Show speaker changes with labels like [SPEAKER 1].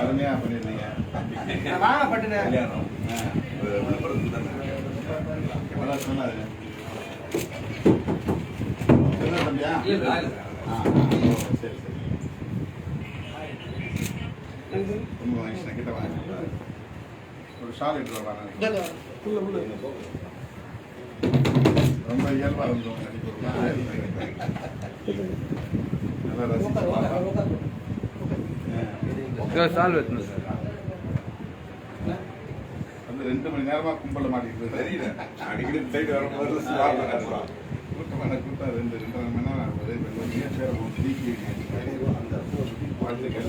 [SPEAKER 1] அருமையா பண்ணிருந்தீங்க
[SPEAKER 2] கல்யாணம்
[SPEAKER 1] சொன்னாரு தம்பியா சரி சரி ரொம்ப கிட்ட வாங்க ஒரு ஷால் எடுத்து ரொம்ப இயல்பா இருந்தோம். ஆ.
[SPEAKER 3] சால்வ் எத்தணும் சார்.
[SPEAKER 1] வந்து ரெண்டு மணி நேரமா கும்பல மாட்டிட்டு
[SPEAKER 2] தெரியல. அடிக்கடி சைடு வரும்போது
[SPEAKER 1] கூட்டமான கூட்டம் ரெண்டு ரெண்டரை மணி நேரம் ஒரே பேர் நீக்கி அந்த வாழ்த்துக்கள்